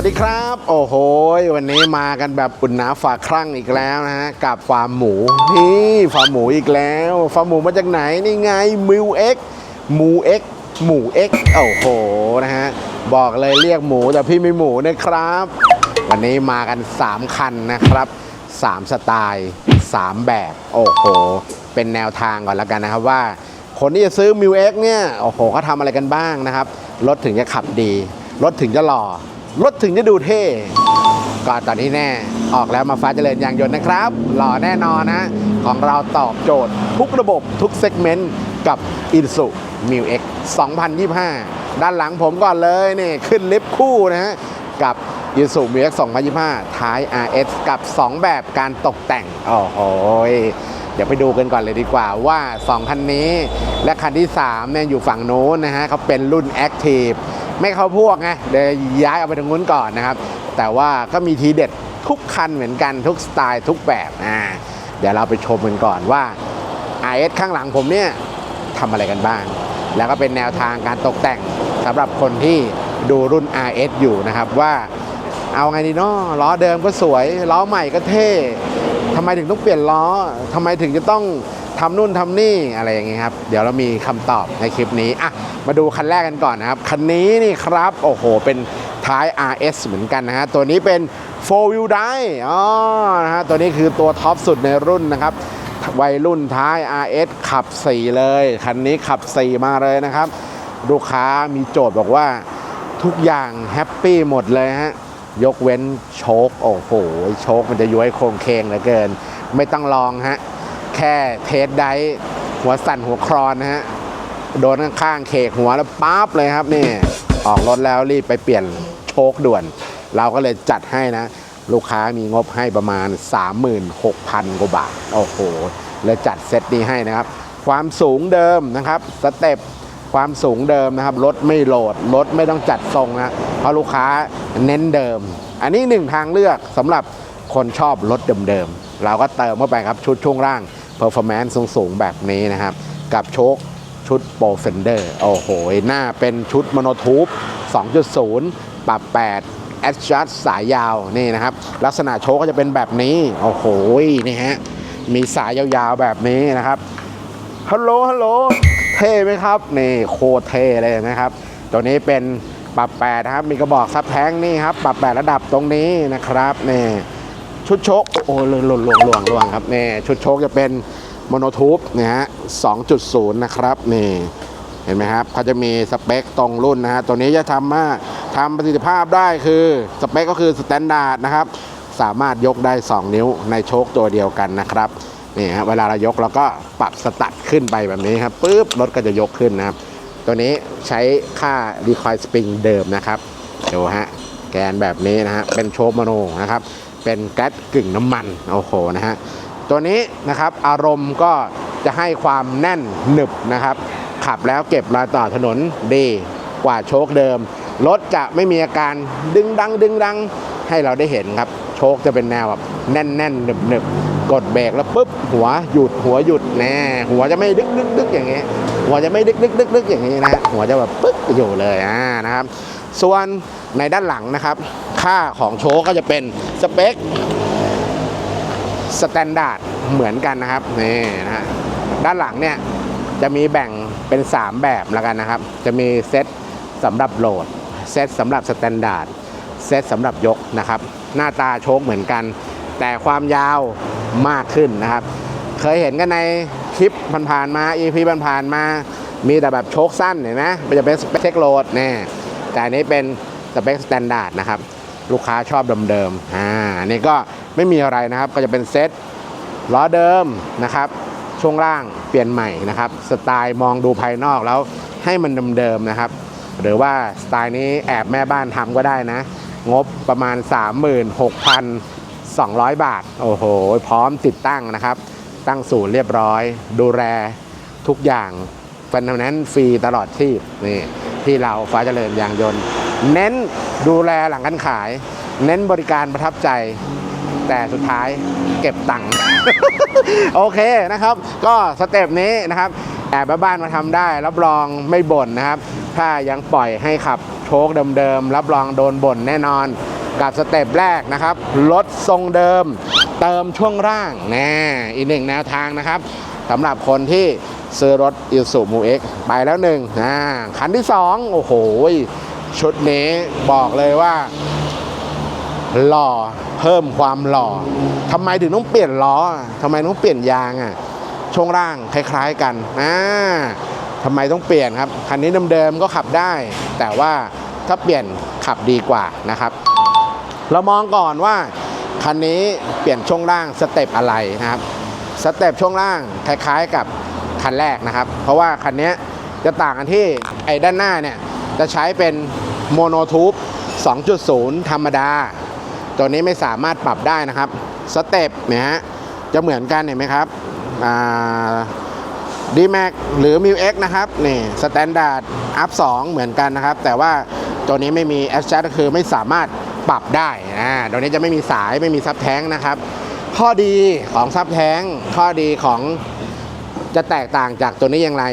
วัสดีครับ โอ้โห วันนี้มากันแบบอุ่นหนาฝาครั่งอีกแล้วนะฮะ กับฟาร์มหมูนี่ฟาร์มหมูอีกแล้วฟาร์มหมูมาจากไหนนี่ไงมิวเอ็กหมูเอ็กหมูเอ็กโอ้โหนะฮะ บอกเลยเรียกหมูแต่พี่ไม่หมูนะครับ วันนี้มากัน 3 คันนะครับ 3 สไตล์ 3 แบบ โอ้โห เป็นแนวทางก่อนแล้วกันนะครับว่า คนที่จะซื้อ m ิวเอ็กเนี่ย โอ้โหเขาทำอะไรกันบ้างนะครับ รถถึงจะขับดี รถถึงจะหล่อ รถถึงจะดูเท่ก็ตอนนี้แน่ ออกแล้วมาฟ้าเจริญยางยนต์นะครับ หล่อแน่นอนนะ ของเราตอบโจทย์ ทุกระบบทุกเซกเมนต์กับ i s u m i x 2025 ด้านหลังผมก่อนเลยนี่ขึ้นลิฟต์คู่นะฮะกับ i s u m i x 2025 ท้าย RS กับ 2 แบบการตกแต่ง โอ้โหเดี๋ยวไปดูกันก่อนเลยดีกว่าว่า 2 คันนี้ และคันที่ 3เนี่ยอยู่ฝั่งโน้นนะฮะเขาเป็นรุ่น Active ไม่เข้าพวกไงเดี๋ยวย้ายเอาไปทางนู้นก่อนนะครับ แต่ว่าก็มีทีเด็ดทุกคันเหมือนกันทุกสไตล์ทุกแบบอ่าเดี๋ยวเราไปชมกันก่อนว่า RS ข้างหลังผมเนี่ยทำอะไรกันบ้าง แล้วก็เป็นแนวทางการตกแต่งสำหรับคนที่ดูรุ่น RS อยู่นะครับว่าเอาไงดีเนาะล้อเดิมก็สวย ล้อใหม่ก็เท่ทำไมถึงต้องเปลี่ยนล้อทำไมถึงจะต้อง ทำนู่นทำนี่อะไรอย่างเงี้ยครับ เดี๋ยวเรามีคำตอบในคลิปนี้อะมาดูคันแรกกันก่อนนะครับคันนี้นี่ครับโอ้โห เป็นท้าย RS เหมือนกันนะฮะตัวนี้เป็น 4 wheel drive อ๋อนะฮะตัวนี้คือตัวท็อปสุดในรุ่นนะครับวัยรุ่นท้าย RS ขับ 4 เลย คันนี้ขับ 4 มาเลยนะครับ ลูกค้ามีโจทย์บอกว่าทุกอย่างแฮปปี้หมดเลยฮะ ยกเว้นโชค โอ้โห โชคมันจะย้วยโครงเคงเหลือเกิน ไม่ต้องลองฮะ แค่เทสไดฟ์หัวสั่นหัวครอนนะฮะ โดนข้างๆเคกหัวแล้วปั๊บเลยครับนี่ ออกรถแล้วรีบไปเปลี่ยนโชคด่วน เราก็เลยจัดให้นะ ลูกค้ามีงบให้ประมาณ 36,000กว่าบาท โอ้โหเลยจัดเซตนี้ให้นะครับ ความสูงเดิมนะครับสเต็ปความสูงเดิมนะครับรถไม่โหลดรถไม่ต้องจัดทรงนะเพราะลูกค้าเน้นเดิม อันนี้หนึ่งทางเลือกสำหรับคนชอบรถเดิมๆเราก็เติมเข้าไปครับชุดช่วงล่าง performance สูงๆ แบบนี้นะครับ กับโชคชุดโปรเฟนเดอร์โอ้โห หน้าเป็นชุดโมโนทูบ2.0 ปรับ8 a d j u s t สายยาวนี่นะครับ ลักษณะโชคก็จะเป็นแบบนี้ โอ้โห นี่ฮะ มีสายยาวๆ แบบนี้นะครับฮัลโหลฮัลโหลเท่ไหมครับ นี่โคตรเท่เลยนะครับ ตัวนี้เป็นปรับแปดนะครับ มีกระบอกซับแท้งนี่ครับ ปรับแปดระดับตรงนี้นะครับนี่ ชุดโชคโอ้หล่นหล่นหล่นหล่นหล่นครับนี่ชุดโชคจะเป็นโมโนทูบนะฮะ2.0 นะครับนี่เห็นไหมครับเขาจะมีสเปคตรงรุ่นนะฮะตัวนี้จะทำมาทำประสิทธิภาพได้คือสเปคก็คือสแตนดาร์ดนะครับสามารถยกได้ 2 นิ้วในโชคตัวเดียวกันนะครับนี่ฮะเวลาเรายกเราก็ปรับสตัดขึ้นไปแบบนี้ครับปุ๊บรถก็จะยกขึ้นนะครับตัวนี้ใช้ค่ารีคอยสปริงเดิมนะครับดูฮะแกนแบบนี้นะฮะเป็นโชคโมโนนะครับ เป็นแก๊สกึ่งน้ำมันโอ้โหนะฮะตัวนี้นะครับอารมณ์ก็จะให้ความแน่นหนึบนะครับ ขับแล้วเก็บรอยต่อถนนดีกว่าโชคเดิมรถจะไม่มีอาการดึงดังดึงดังให้เราได้เห็นครับ โชคจะเป็นแนวแบบแน่นแน่นหนึบหนึบกดเบรกแล้วปุ๊บหัวหยุดหัวหยุดแน่หัวจะไม่ดึกดึกดึกอย่างเงี้ยหัวจะไม่ดึกดึกดึกดึกอย่างนี้ยนะหัวจะแบบปึ๊กอยู่เลยอ่านะครับ ส่วนในด้านหลังนะครับ ค่าของโชคก็จะเป็นสเปคสแตนดาร์ดเหมือนกันนะครับนี่นะฮะด้านหลังเนี่ยจะมีแบ่งเป็น 3 แบบแล้วกันนะครับ จะมีเซตสำหรับโหลดเซตสำหรับสแตนดาร์ดเซตสำหรับยกนะครับ หน้าตาโชคเหมือนกัน แต่ความยาวมากขึ้นนะครับ เคยเห็นกันในคลิปผ่านๆมา EP ผ่านๆมา มีแต่แบบโชคสั้นเห็นไหมมันจะเป็นสเปคโหลดแน่ แต่อันนี้เป็นสเปคสแตนดาร์ดนะครับลูกค้าชอบเดิมๆอ่าอันนี้ก็ไม่มีอะไรนะครับก็จะเป็นเซตล้อเดิมนะครับช่วงล่างเปลี่ยนใหม่นะครับสไตล์มองดูภายนอกแล้วให้มันเดิมๆนะครับ หรือว่าสไตล์นี้แอบแม่บ้านทำก็ได้นะ งบประมาณ 36,200 บาท โอ้โห พร้อมติดตั้งนะครับ ตั้งศูนย์เรียบร้อย ดูแลทุกอย่างฟันนั้นฟรีตลอดที่นี่ ที่เราฟ้าเจริญยางยนต์ เน้นดูแลหลังการขาย เน้นบริการประทับใจ แต่สุดท้ายเก็บตังค์โอเคนะครับ ก็สเต็ปนี้นะครับแอบบ้านมาทำได้ รับรองไม่บ่นนะครับ ถ้ายังปล่อยให้ขับโชคเดิมๆรับรองโดนบ่นแน่นอนกับสเต็ปแรกนะครับรถทรงเดิม เติมช่วงร่างแน่อีกหนึ่งแนวทางนะครับสำหรับคนที่ ซื้อรถอิสุมูเอ็กไปแล้วหนึ่งนะคันที่สองโอ้โห ชุดนี้บอกเลยว่า หล่อเพิ่มความหล่อทำไมถึงต้องเปลี่ยนล้อทำไมต้องเปลี่ยนยางอะช่วงล่างคล้ายๆกันอ่าทำไมต้องเปลี่ยนครับคันนี้เดิมๆก็ขับได้ แต่ว่าถ้าเปลี่ยนขับดีกว่านะครับ เรามองก่อนว่าคันนี้เปลี่ยนช่วงล่างสเต็ปอะไรนะครับสเต็ปช่วงล่างคล้ายๆกับ คันแรกนะครับ เพราะว่าคันนี้จะต่างกันที่ไอ้ด้านหน้าเนี่ยจะใช้เป็นโมโนทูบ2.0 ธรรมดา ตัวนี้ไม่สามารถปรับได้นะครับสเต็ปเนี่ยฮะจะเหมือนกันเห็นไหมครับดีแม็กหรือ m ิว X นะครับนี่สแตนดาร์ดอัพ2เหมือนกันนะครับ แต่ว่าตัวนี้ไม่มีแอสจัก็คือไม่สามารถปรับได้อ่าตัวนี้จะไม่มีสายไม่มีซับแท้งนะครับ ข้อดีของซับแท้งข้อดีของ จะแตกต่างจากตัวนี้อย่างไร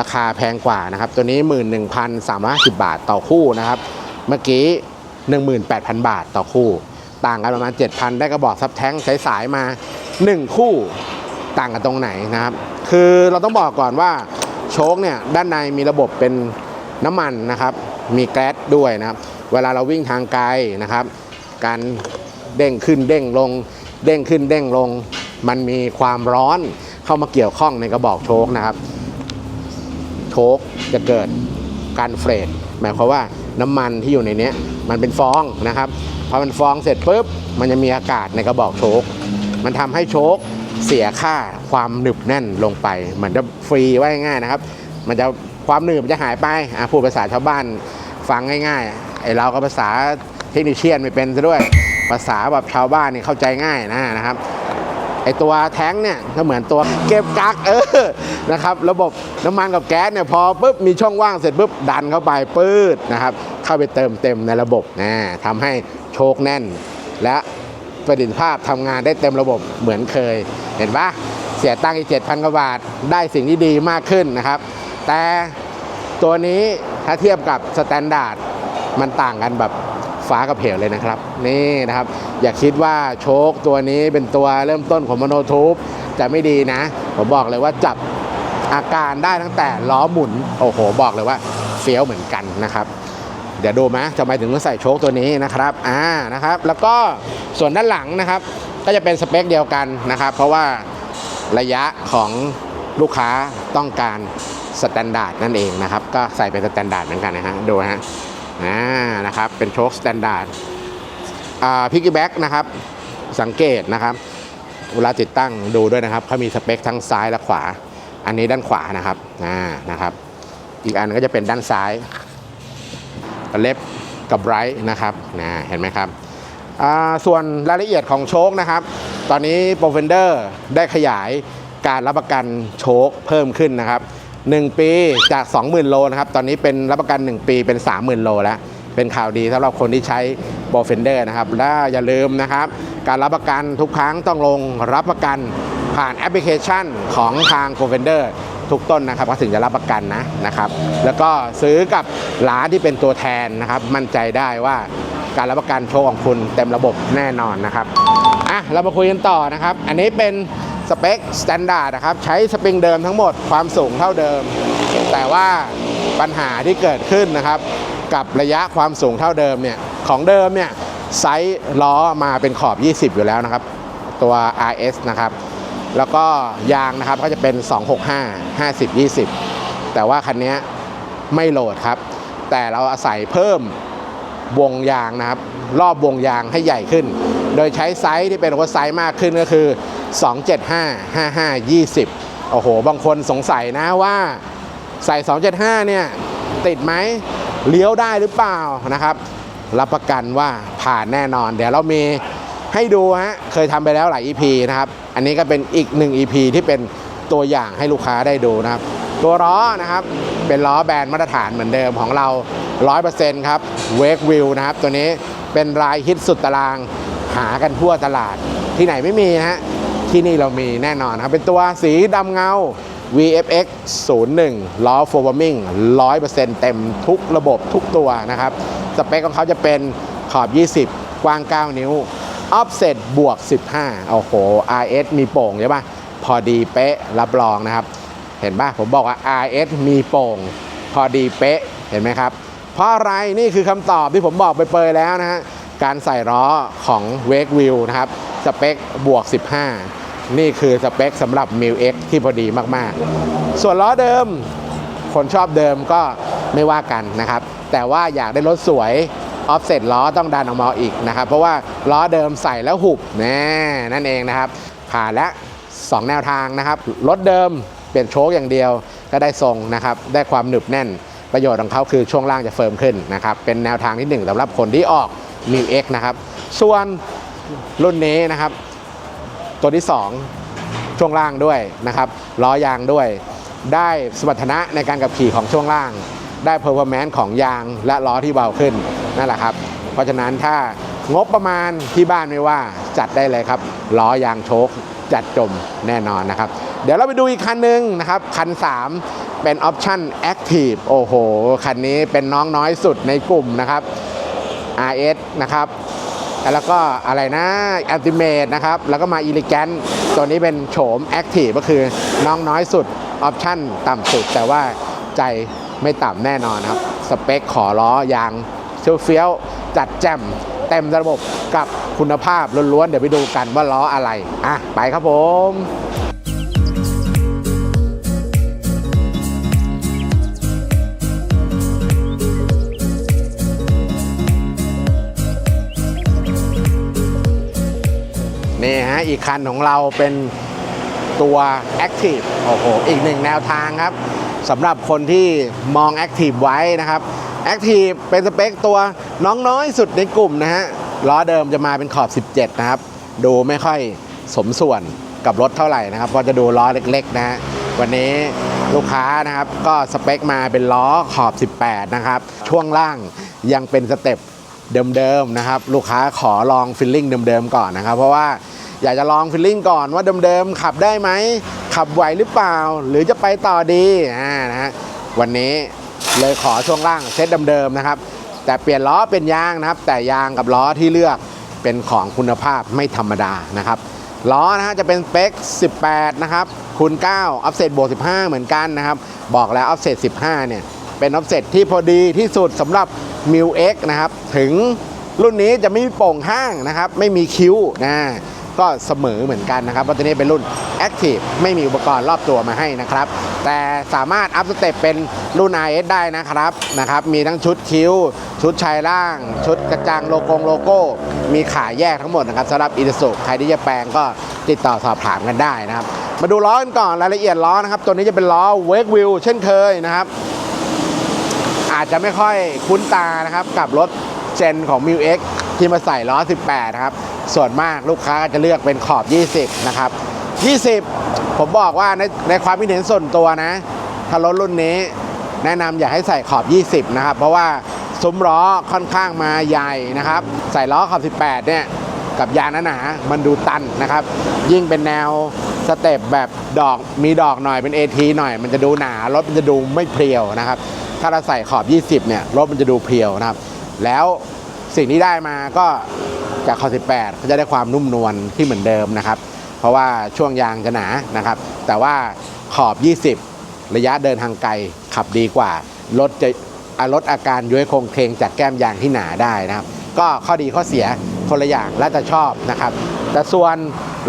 ราคาแพงกว่านะครับ ตัวนี้ 11,350 บาทต่อคู่นะครับ เมื่อกี้ 18,000 บาทต่อคู่ ต่างกันประมาณ 7,000 ได้กระบอกซับแท้งใช้สายมา 1 คู่ต่างกันตรงไหนนะครับ คือเราต้องบอกก่อนว่าโชคเนี่ยด้านในมีระบบเป็นน้ำมันนะครับ มีแก๊สด้วยนะครับ เวลาเราวิ่งทางไกลนะครับ การเด้งขึ้นเด้งลง เด้งขึ้นเด้งลง มันมีความร้อน เข้ามาเกี่ยวข้องในกระบอกโชคนะครับ โชคจะเกิดการเฟรดหมายความว่าน้ำมันที่อยู่ในนี้มันเป็นฟองนะครับพอมันฟองเสร็จปุ๊บมันจะมีอากาศในกระบอกโชคมันทำให้โชคเสียค่าความหนึบแน่นลงไปเหมือนจะฟรีไว้ง่ายๆนะครับ มันจะความหนึบมันจะหายไปอะพูดภาษาชาวบ้านฟังง่ายๆไอเราก็ภาษาเทคนิคเชียนไม่เป็นซะด้วย ภาษาแบบชาวบ้านนี่เข้าใจง่ายนะนะครับ ไอตัวแท้งเนี่ยก็เหมือนตัวเก็บกักเออนะครับระบบน้ำมันกับแก๊สเนี่ยพอปุ๊บมีช่องว่างเสร็จปุ๊บดันเข้าไปปื๊ดนะครับเข้าไปเติมเต็มในระบบนะทำให้โชคแน่น และประสิทธิภาพทำงานได้เต็มระบบเหมือนเคย เห็นปะเสียตังค์อีกเจ็ดพันกว่าบาทได้สิ่งที่ดีมากขึ้นนะครับ แต่ตัวนี้ถ้าเทียบกับสแตนดาร์ดมันต่างกันแบบ ฟ้ากับเหวเลยนะครับ นี่นะครับ อย่าคิดว่าโชคตัวนี้เป็นตัวเริ่มต้นของมโนทูบจะไม่ดีนะ ผมบอกเลยว่าจับอาการได้ตั้งแต่ล้อหมุน โอ้โห บอกเลยว่าเฟี้ยวเหมือนกันนะครับเดี๋ยวดูไหมทำไมถึงต้องใส่โชคตัวนี้นะครับ อ่า นะครับ แล้วก็ส่วนด้านหลังนะครับ ก็จะเป็นสเปคเดียวกันนะครับ เพราะว่าระยะของลูกค้าต้องการสแตนดาร์ดนั่นเองนะครับ ก็ใส่เป็นสแตนดาร์ดเหมือนกันนะฮะ ดูฮะ อ่านะครับเป็นโชคสแตนดาร์ดอ่าพิกกี้แบ็กนะครับสังเกตนะครับ เวลาติดตั้งดูด้วยนะครับเขามีสเปคทั้งซ้ายและขวา อันนี้ด้านขวานะครับอ่านะครับ อีกอันก็จะเป็นด้านซ้ายเล็บกับไบรท์นะครับนะเห็นไหมครับอ่าส่วนรายละเอียดของโชคนะครับ ตอนนี้โปรเฟนเดอร์ได้ขยายการรับประกันโชคเพิ่มขึ้นนะครับ 1 ปีจาก 20,000 โลนะครับ ตอนนี้เป็นรับประกัน 1 ปีเป็น 30,000 โลแล้ว เป็นข่าวดีสำหรับคนที่ใช้โปรเฟนเดอร์นะครับ และอย่าลืมนะครับ การรับประกันทุกครั้งต้องลงรับประกันผ่านแอปพลิเคชันของทางโปรเฟนเดอร์ทุกต้นนะครับก็ถึงจะรับประกันนะนะครับ แล้วก็ซื้อกับร้านที่เป็นตัวแทนนะครับ มั่นใจได้ว่าการรับประกันโชคของคุณเต็มระบบแน่นอนนะครับอะเรามาคุยกันต่อนะครับ อันนี้เป็น สเปคสแตนดาร์ดนะครับ ใช้สปริงเดิมทั้งหมดความสูงเท่าเดิม แต่ว่าปัญหาที่เกิดขึ้นนะครับ กับระยะความสูงเท่าเดิมเนี่ยของเดิมเนี่ยไซส์ล้อมาเป็นขอบ 20 อยู่แล้วนะครับ ตัว RS นะครับ แล้วก็ยางนะครับก็จะเป็น 265 50 20 แต่ว่าคันนี้ไม่โหลดครับ แต่เราอาศัยเพิ่มวงยางนะครับ รอบวงยางให้ใหญ่ขึ้น โดยใช้ไซส์ที่เป็นโอเวอร์ไซส์มากขึ้นก็คือ 275 55 20 โอ้โห บางคนสงสัยนะว่าใส่ 275 เนี่ย ติดไหมเลี้ยวได้หรือเปล่านะครับ รับประกันว่าผ่านแน่นอน เดี๋ยวเรามีให้ดูฮะ เคยทำไปแล้วหลาย EP นะครับ อันนี้ก็เป็นอีกหนึ่ง EP ที่เป็นตัวอย่างให้ลูกค้าได้ดูนะครับ ตัวล้อนะครับ เป็นล้อแบรนด์มาตรฐานเหมือนเดิมของเรา 100%ครับเวกวิวนะครับ ตัวนี้เป็นรายฮิตสุดตาราง หากันทั่วตลาดที่ไหนไม่มีนะฮะ ที่นี่เรามีแน่นอนครับ เป็นตัวสีดำเงา VFX 01ล้อ f o r w a r m i n g 100%เต็มทุกระบบทุกตัวนะครับ สเปคของเขาจะเป็นขอบ 20 กว้าง 9 นิ้ว offset บวก 15 โอ้โห RS มีโป่งใช่ปะพอดีเป๊ะรับรองนะครับ เห็นปะผมบอกว่า RS มีโป่ง พอดีเป๊ะ เห็นไหมครับ เพราะอะไรนี่คือคำตอบที่ผมบอกไปเปยแล้วนะฮะการใส่ล้อของ Wake Wheel นะครับ สเปคบวก 15 นี่คือสเปคสำหรับ m i l X ที่พอดีมากๆ ส่วนล้อเดิม คนชอบเดิมก็ไม่ว่ากันนะครับ แต่ว่าอยากได้รถสวยออฟเซ็ตล้อต้องดันออกมาอีกนะครับ เพราะว่าล้อเดิมใส่แล้วหุบน่นั่นเองนะครับ ผ่านและ2แนวทางนะครับรถเดิมเปลี่ยนโชคอย่างเดียวก็ได้ทรงนะครับ ได้ความหนึบแน่น ประโยชน์ของเขาคือช่วงล่างจะเฟิร์มขึ้นนะครับ เป็นแนวทางที่หนึ่งสำหรับคนที่ออก m i X นะครับ ส่วนรุ่นนี้นะครับ ตัวที่ 2 ช่วงล่างด้วยนะครับล้อยางด้วย ได้สมรรถนะในการขับขี่ของช่วงล่าง ได้เพอร์ฟอร์แมนซ์ของยางและล้อที่เบาขึ้นนั่นแหละครับ เพราะฉะนั้นถ้างบประมาณที่บ้านไม่ว่าจัดได้เลยครับล้อยางโชคจัดจมแน่นอนนะครับ เดี๋ยวเราไปดูอีกคันหนึ่งนะครับ คัน 3 เป็นออปชั่น Active โอ้โห คันนี้เป็นน้องน้อยสุดในกลุ่มนะครับ RS นะครับ แล้วก็อะไรนะแอลติเมตนะครับ แล้วก็มาอีลิแกนตัวนี้เป็นโฉมแอคทีฟก็คือน้องน้อยสุด ออปชั่นต่ำสุด แต่ว่าใจไม่ต่ำแน่นอนครับ สเปคขอล้อยางเฟี้ยวจัดแจ่มเต็มระบบกับคุณภาพล้วนๆ เดี๋ยวไปดูกันว่าล้ออะไร อะ ไปครับผม นี่ฮะ อีกคันของเราเป็นตัว Active โอ้โห อีกหนึ่งแนวทางครับสำหรับคนที่มอง Active ไว้นะครับ Active เป็นสเปคตัวน้องน้อยสุดในกลุ่มนะฮะล้อเดิมจะมาเป็นขอบ 17 นะครับ ดูไม่ค่อยสมส่วนกับรถเท่าไหร่นะครับพราะจะดูล้อเล็กๆนะฮะวันนี้ลูกค้านะครับก็สเปคมาเป็นล้อขอบ 18 นะครับ ช่วงล่างยังเป็นสเต็ป เดิมๆนะครับ ลูกค้าขอลองฟิลลิ่งเดิมๆก่อนนะครับ เพราะว่าอยากจะลองฟิลลิ่งก่อนว่าเดิมๆขับได้ไหม ขับไหวหรือเปล่า หรือจะไปต่อดีอ่านะฮะวันนี้เลยขอช่วงล่างเซตเดิมๆนะครับ แต่เปลี่ยนล้อเป็นยางนะครับ แต่ยางกับล้อที่เลือกเป็นของคุณภาพไม่ธรรมดานะครับล้อนะฮะจะเป็นสเปค 18 นะครับคูณ9ออฟเซตบวก 15 เหมือนกันนะครับ บอกแล้วออฟเซต15 เนี่ย เป็นออฟเซตที่พอดีที่สุดสำหรับ m i l X นะครับ ถึงรุ่นนี้จะไม่มีโป่งห้างนะครับ ไม่มีคิ้วนะก็เสมอเหมือนกันนะครับเพราะตัวนี้เป็นรุ่น Active ไม่มีอุปกรณ์รอบตัวมาให้นะครับ แต่สามารถอัพสเต็ปเป็นรุ่น IS ได้นะครับนะครับ มีทั้งชุดคิ้ว ชุดชายล่าง ชุดกระจังโลโก้โลโก้ มีขายแยกทั้งหมดนะครับสำหรับอี u สุใครที่จะแปลงก็ติดต่อสอบถามกันได้นะครับ มาดูล้อกันก่อนรายละเอียดล้อนะครับ ตัวนี้จะเป็นล้อ Wake Wheel เช่นเคยนะครับ อาจจะไม่ค่อยคุ้นตานะครับกับรถเจนของ m ิ X ที่มาใส่ล้อ 18 นะครับ ส่วนมากลูกค้าจะเลือกเป็นขอบ 20 นะครับ 20 ผมบอกว่าในในความคิดเห็นส่วนตัวนะ ถ้ารถรุ่นนี้แนะนำอย่าให้ใส่ขอบ 20 นะครับ เพราะว่าซุ้มล้อค่อนข้างมาใหญ่นะครับ ใส่ล้อขอบ 18 เนี่ยกับยางหนาๆมันดูตันนะครับ ยิ่งเป็นแนวสเต็ปแบบดอกมีดอกหน่อยเป็น AT หน่อย มันจะดูหนารถมันจะดูไม่เพรียวนะครับ ถ้าเราใส่ขอบ 20 เนี่ยรถมันจะดูเพรียวนะครับ แล้วสิ่งที่ได้มาก็จากขอบ 18 ก็จะได้ความนุ่มนวลที่เหมือนเดิมนะครับ เพราะว่าช่วงยางจะหนานะครับ แต่ว่าขอบ 20 ระยะเดินทางไกลขับดีกว่า รถจะลดอาการย้วยคงเคลงจากแก้มยางที่หนาได้นะครับ ก็ข้อดีข้อเสียคนละอย่างแล้วแต่ชอบนะครับ แต่ส่วน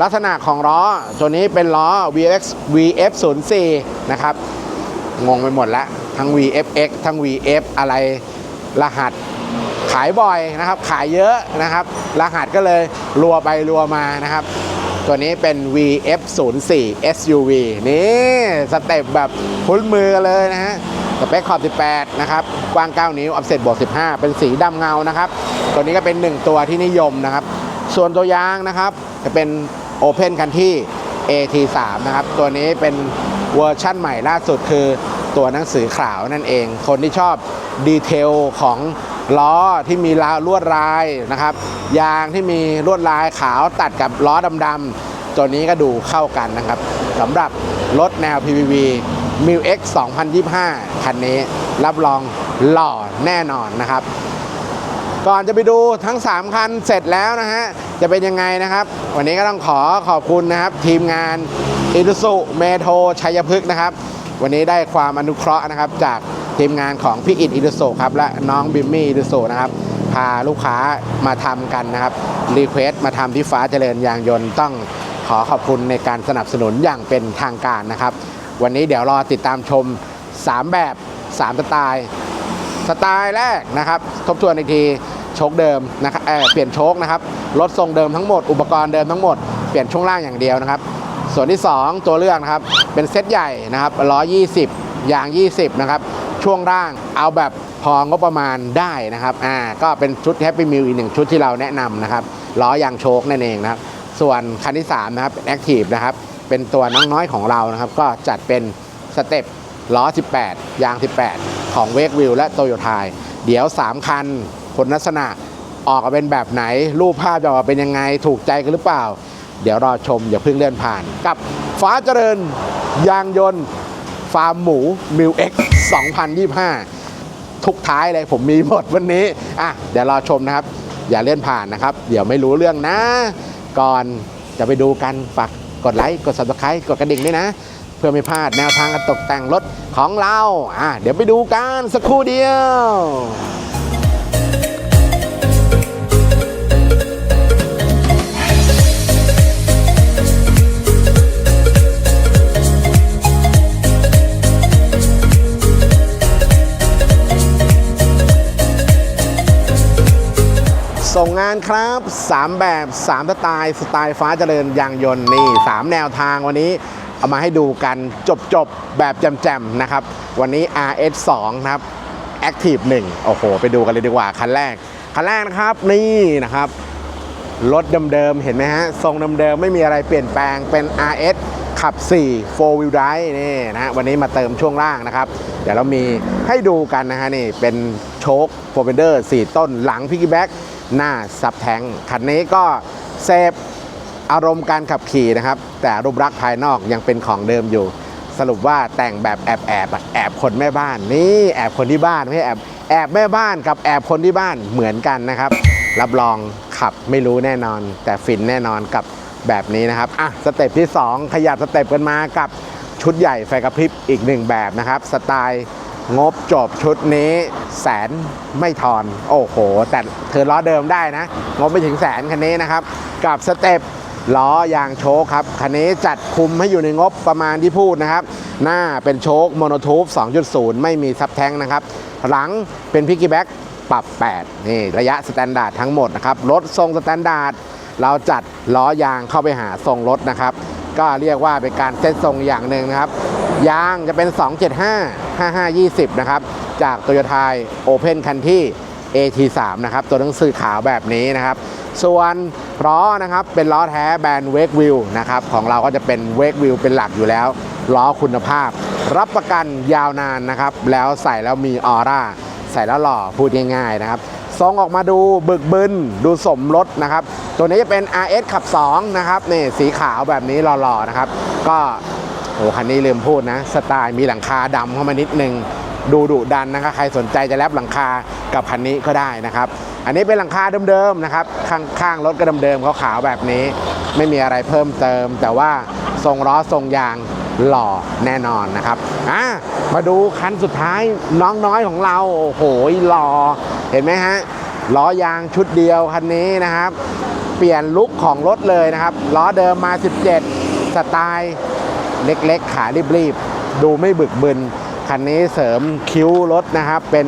ลักษณะของล้อตัวนี้เป็นล้อ VX VF 0 4 นะครับ งงไปหมดแล้ว ทั้ง VFX ทั้ง VF อะไรรหัสขายบ่อยนะครับ ขายเยอะนะครับ รหัสก็เลยรัวไปรัวมานะครับ ตัวนี้เป็น VF 0 4 SUV นี่สเต็ปแบบคุ้นมือเลยนะฮะสเปคขอบ 18 นะครับ กว้าง 9 นิ้ว ออฟเซ็ตบวก 15 เป็นสีดำเงานะครับ ตัวนี้ก็เป็น 1 ตัวที่นิยมนะครับ ส่วนตัวยางนะครับ จะเป็น Open คันที่ AT3 นะครับ ตัวนี้เป็นเวอร์ชั่นใหม่ล่าสุดคือ ตัวหนังสือขาวนั่นเอง คนที่ชอบดีเทลของล้อที่มีลวดลายนะครับ ยางที่มีลวดลายขาวตัดกับล้อดำๆตัวนี้ก็ดูเข้ากันนะครับสำหรับรถแนว PPV m i l X 2025 คันนี้รับรองหล่อแน่นอนนะครับ ก่อนจะไปดูทั้ง 3 คันเสร็จแล้วนะฮะ จะเป็นยังไงนะครับ วันนี้ก็ต้องขอขอบคุณนะครับ ทีมงานอิรุสุเมโทชัยพฤกษ์นะครับ วันนี้ได้ความอนุเคราะห์นะครับ จากทีมงานของพี่อิดอิรุสุครับและน้องบิมมี่อิรุสุนะครับพาลูกค้ามาทำกันนะครับรีเควสมาทำที่ฟ้าเจริญยางยนต์ต้องขอขอบคุณในการสนับสนุนอย่างเป็นทางการนะครับ วันนี้เดี๋ยวรอติดตามชม 3 แบบ 3 สไตล์สไตล์แรกนะครับ ทบทวนอีกทีโชคเดิมนะครับเเปลี่ยนโชคนะครับรถทรงเดิมทั้งหมด อุปกรณ์เดิมทั้งหมด เปลี่ยนช่วงล่างอย่างเดียวนะครับ ส่วนที่ 2 ตัวเลือกนะครับ เป็นเซตใหญ่นะครับ 120 ยาง 20 นะครับ ช่วงล่างเอาแบบพองบประมาณได้นะครับ อ่า ก็เป็นชุดแฮปปี้มิลอีกหนึ่งชุดที่เราแนะนำนะครับ ล้อยางโชคนั่นเองนะครับ ส่วนคันที่ 3 นะครับแอคทีฟนะครับ เป็นตัวน้องน้อยของเรานะครับ ก็จัดเป็นสเต็ปล้อ 18 ยาง 18 ของเวกวิลและโตโยต้าเดี๋ยว 3 คันผลลักษณะออกมาเป็นแบบไหน รูปภาพจะออกมาเป็นยังไง ถูกใจกันหรือเปล่า เดี๋ยวรอชมอย่าเพิ่งเลื่อนผ่าน กับฟ้าเจริญ ยางยนต์ ฟาร์มหมูมิวเอ็กซ์2025 ทุกท้ายเลยผมมีหมดวันนี้ อะ เดี๋ยวรอชมนะครับ อย่าเลื่อนผ่านนะครับ เดี๋ยวไม่รู้เรื่องนะ ก่อนจะไปดูกันฝากกดไลค์กด subscribe กดกระดิ่งด้วยนะ เพื่อไม่พลาดแนวทางการตกแต่งรถของเรา อะเดี๋ยวไปดูกันสักครู่เดียวานครับ 3 แบบ 3 สไตล์ สไตล์ฟ้าเจริญยางยนต์นี่ 3 แนวทางวันนี้ เอามาให้ดูกันจบๆแบบแจมๆนะครับ วันนี้ RS 2นะครับ Active 1 โอ้โห ไปดูกันเลยดีกว่า คันแรก คันแรกนะครับนี่นะครับ รถเดิมๆ เห็นไหมฮะ ทรงเดิมๆ ไม่มีอะไรเปลี่ยนแปลงเป็น RS ขับ 4 4 wheel drive นี่นะวันนี้มาเติมช่วงล่างนะครับ เดี๋ยวเรามีให้ดูกันนะฮะนี่เป็นโชคโฟร์เบนเดอร์ 4 ต้นหลังพิก y แบ็ก หน้าซับแทงคันนี้ก็เซฟอารมณ์การขับขี่นะครับ แต่รูปลักษณ์ภายนอกยังเป็นของเดิมอยู่ สรุปว่าแต่งแบบแอบแอบแอบคนแม่บ้านนี่แอบคนที่บ้านไม่แอบแอบแม่บ้านกับแอบคนที่บ้านเหมือนกันนะครับ รับรองขับไม่รู้แน่นอน แต่ฟินแน่นอนกับแบบนี้นะครับอะสเต็ปที่ 2 ขยับสเต็ปกันมากับชุดใหญ่ไฟกระพริบอีกหนึ่งแบบนะครับ สไตล์ งบจบชุดนี้แสนไม่ทอน โอ้โห แต่เธอล้อเดิมได้นะ งบไม่ถึงแสนคันนี้นะครับ กับสเต็ปล้อยางโชคครับ คันนี้จัดคุมให้อยู่ในงบประมาณที่พูดนะครับ หน้าเป็นโชคโมโนทูบ2.0 ไม่มีซับแทงนะครับ หลังเป็นพิกกี้แบ็กปรับ 8 นี่ ระยะสแตนดาร์ดทั้งหมดนะครับ รถทรงสแตนดาร์ดเราจัดล้อยางเข้าไปหาทรงรถนะครับ ก็เรียกว่าเป็นการเซตทรงอย่างหนึ่งนะครับ ยางจะเป็น 275 5520 นะครับ จากโตโยต้าโอเพนคันที่ AT3 นะครับ ตัวหนังสือขาวแบบนี้นะครับ ส่วนล้อนะครับเป็นล้อแท้แบรนด์เวกวิลนะครับ ของเราก็จะเป็นเวกวิลเป็นหลักอยู่แล้วล้อคุณภาพ รับประกันยาวนานนะครับ แล้วใส่แล้วมีออร่า ใส่แล้วหล่อพูดง่ายๆนะครับ ทรงออกมาดูบึกบึนดูสมรสนะครับ ตัวนี้จะเป็น RS ขับ 2 นะครับนี่สีขาวแบบนี้หล่อๆนะครับ ก็โอ้คันนี้ลืมพูดนะ สไตล์มีหลังคาดำเข้ามานิดนึง ดูดุดันนะครับ ใครสนใจจะแลบหลังคากับคันนี้ก็ได้นะครับ อันนี้เป็นหลังคาเดิมๆนะครับ ข้างข้างรถก็เดิมๆขาวๆแบบนี้ ไม่มีอะไรเพิ่มเติม แต่ว่าทรงล้อทรงยาง หล่อแน่นอนนะครับอะมาดูคันสุดท้ายน้องน้อยของเราโอ้โหหล่อเห็นไหมฮะล้อยางชุดเดียวคันนี้นะครับ เปลี่ยนลุคของรถเลยนะครับล้อเดิมมา 17 สไตล์เล็กๆ ขารีบๆ ดูไม่บึกบึน คันนี้เสริมคิ้วรถนะครับ เป็น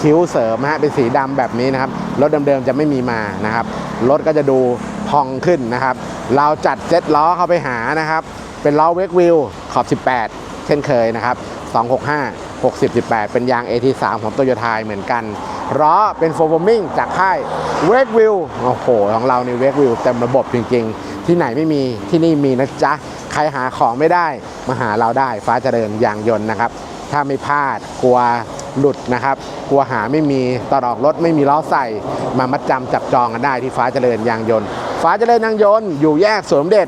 คิ้วเสริมฮะเป็นสีดำแบบนี้นะครับ รถเดิมๆจะไม่มีมานะครับ รถก็จะดูพองขึ้นนะครับ เราจัดเจ็ตล้อเข้าไปหานะครับ เป็นล้อเวกวิลขอบ 18 เช่นเคยนะครับ 265 60 18 เป็นยาง AT3 ของโตโยต้าเหมือนกันล้อเป็นโฟร์มิงจากค่ายเวกวิลโอ้โห ของเราในเวกวิลเต็มระบบจริงๆ ที่ไหนไม่มีที่นี่มีนะจ๊ะ ใครหาของไม่ได้ มาหาเราได้ฟ้าเจริญยางยนต์นะครับ ถ้าไม่พลาดกลัวหลุดนะครับ กลัวหาไม่มีตอนออกรถไม่มีล้อใส่ มามัดจำจับจองกันได้ที่ฟ้าเจริญยางยนต์ ฟ้าเจริญยางยนต์อยู่แยกสวนสมเด็จ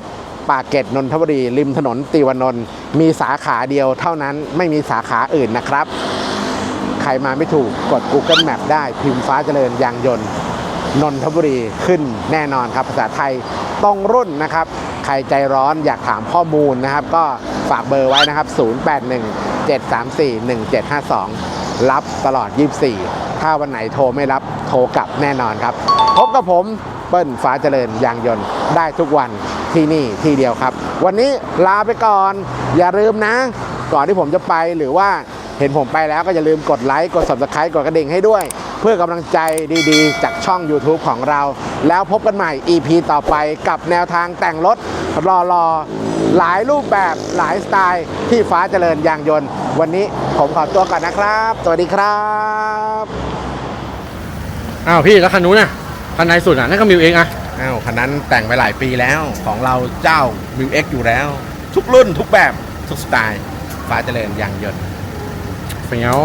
ปากเกร็ดนนทบุรีริมถนนติวานนท์มีสาขาเดียวเท่านั้นไม่มีสาขาอื่นนะครับ ใครมาไม่ถูกกด Google Map ได้พิมพ์ฟ้าเจริญยางยนต์นนทบุรีขึ้นแน่นอนครับ ภาษาไทยต้องรุ่นนะครับ ใครใจร้อนอยากถามข้อมูลนะครับ ก็ฝากเบอร์ไว้นะครับ 081 734 1752 รับตลอด 24 ถ้าวันไหนโทรไม่รับโทรกลับแน่นอนครับ พบกับผมเปิ้ลฟ้าเจริญยางยนต์ได้ทุกวัน ที่นี่ที่เดียวครับ วันนี้ลาไปก่อน อย่าลืมนะ ก่อนที่ผมจะไปหรือว่าเห็นผมไปแล้วก็อย่าลืมกดไลค์กด subscribe กดกระดิ่งให้ด้วย เพื่อกำลังใจดีๆ จากช่อง YouTube ของเรา แล้วพบกันใหม่ EP ต่อไปกับแนวทางแต่งรถรอๆหลายรูปแบบหลายสไตล์ที่ฟ้าเจริญยางยนต์ วันนี้ผมขอตัวก่อนนะครับ สวัสดีครับอ้าวพี่แล้วคันนู้นน่ะคันในสุดอะนั่นก็มิวเองอะ อ้าวคันนั้นแต่งไปหลายปีแล้วของเราเจ้า m ิวเอยู่แล้ว ทุกรุ่นทุกแบบทุกสไตล์ ฟ้าเจริญยางยนต์เฟี้ยว